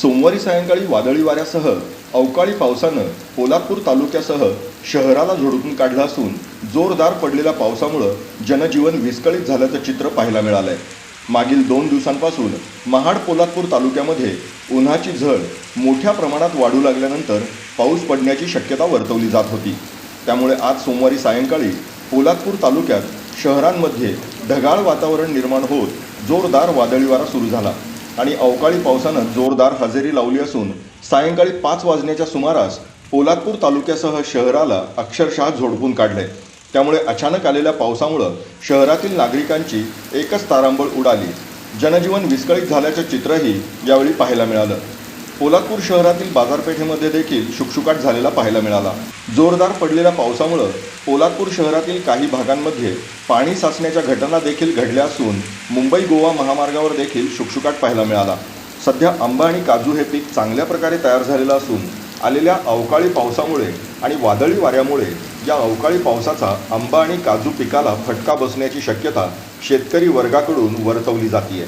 सोमवारी सायंकाळी वादळी वाऱ्यासह अवकाळी पावसानं पोलादपूर तालुक्यासह शहराला झोडपून काढलं असून जोरदार पडलेल्या पावसामुळं जनजीवन विस्कळीत झाल्याचं चित्र पाहायला मिळालंय. मागील दोन दिवसांपासून महाड पोलादपूर तालुक्यामध्ये उन्हाची झळ मोठ्या प्रमाणात वाढू लागल्यानंतर पाऊस पडण्याची शक्यता वर्तवली जात होती. त्यामुळे आज सोमवारी सायंकाळी पोलादपूर तालुक्यात शहरांमध्ये ढगाळ वातावरण निर्माण होत जोरदार वादळी वारा सुरू झाला. आणि अवकाळी पावसानं जोरदार हजेरी लावली असून सायंकाळी पाच वाजण्याच्या सुमारास पोलादपूर तालुक्यासह शहराला अक्षरशः झोडपून काढले त्यामुळे अचानक आलेल्या पावसामुळं शहरातील नागरिकांची एकच तारांबळ उडाली. जनजीवन विस्कळीत झाल्याचं चित्रही यावेळी पाहायला मिळालं. पोलादपूर शहरातील बाजारपेठेमध्ये देखील शुकशुकाट झालेला पाहायला मिळाला. जोरदार पडलेल्या पावसामुळं पोलादपूर शहरातील काही भागांमध्ये पाणी साचण्याच्या घटना देखील घडल्या असून मुंबई गोवा महामार्गावर देखील शुकशुकाट पाहायला मिळाला. सध्या आंबा आणि काजू हे पीक चांगल्या प्रकारे तयार झालेलं असून आलेल्या अवकाळी पावसामुळे आणि वादळी वाऱ्यामुळे या अवकाळी पावसाचा आंबा आणि काजू पिकाला फटका बसण्याची शक्यता शेतकरी वर्गाकडून वर्तवली जाते